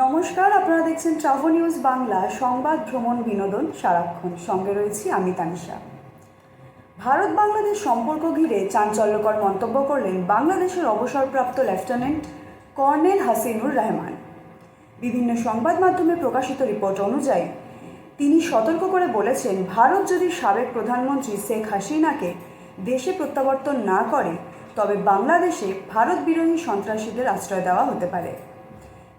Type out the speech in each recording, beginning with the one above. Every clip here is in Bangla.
নমস্কার, আপনারা দেখছেন ট্রাভো নিউজ বাংলা, সংবাদ, ভ্রমণ, বিনোদন, সারাক্ষণ। সঙ্গে রয়েছি আমি তানিশা। ভারত বাংলাদেশ সম্পর্ক ঘিরে চাঞ্চল্যকর মন্তব্য করলেন বাংলাদেশের অবসরপ্রাপ্ত লেফটেন্যান্ট কর্নেল হাসিনুর রহমান। বিভিন্ন সংবাদ মাধ্যমে প্রকাশিত রিপোর্ট অনুযায়ী, তিনি সতর্ক করে বলেছেন, ভারত যদি সাবেক প্রধানমন্ত্রী শেখ হাসিনাকে দেশে প্রত্যাবর্তন না করে, তবে বাংলাদেশে ভারত বিরোধী সন্ত্রাসীদের আশ্রয় দেওয়া হতে পারে।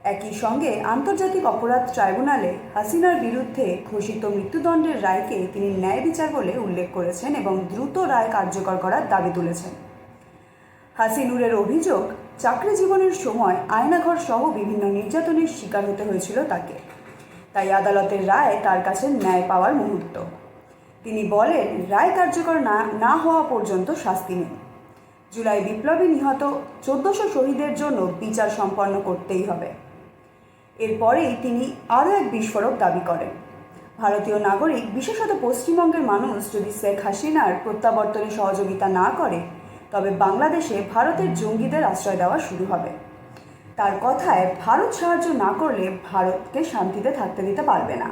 একই সঙ্গে আন্তর্জাতিক অপরাধ ট্রাইব্যুনালে হাসিনার বিরুদ্ধে ঘোষিত মৃত্যুদণ্ডের রায়কে তিনি ন্যায় বিচার বলে উল্লেখ করেছেন এবং দ্রুত রায় কার্যকর করার দাবি তুলেছেন। হাসিনুরের অভিযোগ, চাকরি জীবনের সময় আয়নাঘর সহ বিভিন্ন নির্যাতনের শিকার হতে হয়েছিল তাকে। তাই আদালতের রায় তার কাছে ন্যায় পাওয়ার মুহূর্ত। তিনি বলেন, রায় কার্যকর না না হওয়া পর্যন্ত শাস্তি নেই। জুলাই বিপ্লবী নিহত চোদ্দশো শহীদের জন্য বিচার সম্পন্ন করতেই হবে। এরপরেই তিনি আরও এক বিস্ফোরক দাবি করেন। ভারতীয় নাগরিক, বিশেষত পশ্চিমবঙ্গের মানুষ যদি শেখ হাসিনার প্রত্যাবর্তনে সহযোগিতা না করে, তবে বাংলাদেশে ভারতের জঙ্গিদের আশ্রয় দেওয়া শুরু হবে। তার কথায়, ভারত সাহায্য না করলে ভারতকে শান্তিতে থাকতে দিতে পারবে না।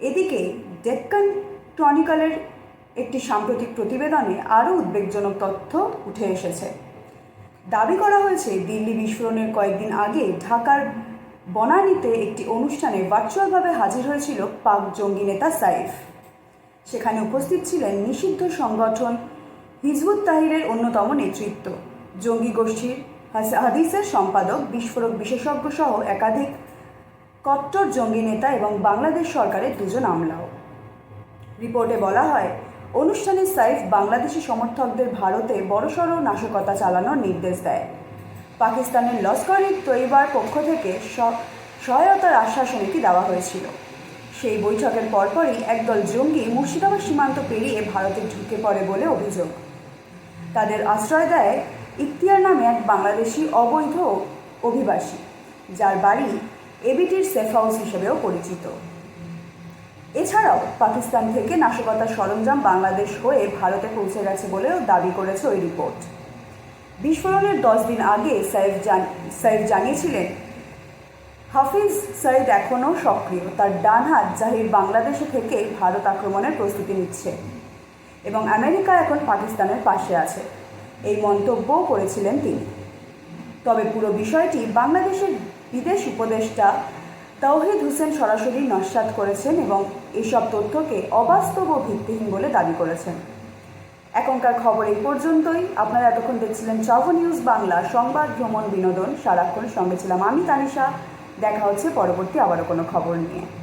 এদিকে, ডেক্কান টনিক্যালের একটি সাম্প্রতিক প্রতিবেদনে আরও উদ্বেগজনক তথ্য উঠে এসেছে। দাবি করা হয়েছে, দিল্লি বিস্ফোরণের কয়েকদিন আগে ঢাকার বনানীতে একটি অনুষ্ঠানে ভার্চুয়ালভাবে হাজির হয়েছিল পাক জঙ্গি নেতা সাইফ। সেখানে উপস্থিত ছিলেন নিষিদ্ধ সংগঠন হিজবুত তাহিরের অন্যতম নেতৃত্ব। জঙ্গি গোষ্ঠীর হাদিসের সম্পাদক, বিস্ফোরক বিশেষজ্ঞ সহ একাধিক কট্টর জঙ্গি নেতা এবং বাংলাদেশ সরকারের দুজন আমলাও। রিপোর্টে বলা হয়, অনুষ্ঠানে সাইফ বাংলাদেশি সমর্থকদের ভারতে বড়সড় নাশকতা চালানোর নির্দেশ দেয়। পাকিস্তানের লস্কর ই তৈবার পক্ষ থেকে সহায়তার আশ্বাসও নাকি দেওয়া হয়েছিল। সেই বৈঠকের পরপরই একদল জঙ্গি মুর্শিদাবাদ সীমান্ত পেরিয়ে ভারতে ঢুকে পড়ে বলে অভিযোগ। তাদের আশ্রয় দেয় ইখতিয়ার নামে এক বাংলাদেশি অবৈধ অভিবাসী, যার বাড়ি এবিটির সেফ হাউস হিসেবেও পরিচিত। এছাড়াও পাকিস্তান থেকে নাশকতার সরঞ্জাম বাংলাদেশ হয়ে ভারতে পৌঁছে গেছে বলেও দাবি করেছে ওই রিপোর্ট। বিস্ফোরণের দশ দিন আগে সাইফ জান, সাইফ জানিয়েছিলেন, হাফিজ সঈদ এখনও সক্রিয়। তার ডান হাত জাহির বাংলাদেশে থেকে ভারত আক্রমণের প্রস্তুতি নিচ্ছে এবং আমেরিকা এখন পাকিস্তানের পাশে আছে। এই মন্তব্যও করেছিলেন তিনি। তবে পুরো বিষয়টি বাংলাদেশের বিদেশ উপদেষ্টা তৌহিদ হোসেন সরাসরি নস্যাৎ করেছেন এবং এসব তথ্যকে অবাস্তব ও ভিত্তিহীন বলে দাবি করেছেন। এখনকার খবর এই পর্যন্তই। আপনারা এতক্ষণ দেখছিলেন ট্রাভো নিউজ বাংলা সংবাদ, ভ্রমণ, বিনোদন, সারাক্ষণ সঙ্গে ছিলাম আমি, তানিশা। দেখা হচ্ছে পরবর্তী আবারও কোনো খবর নিয়ে।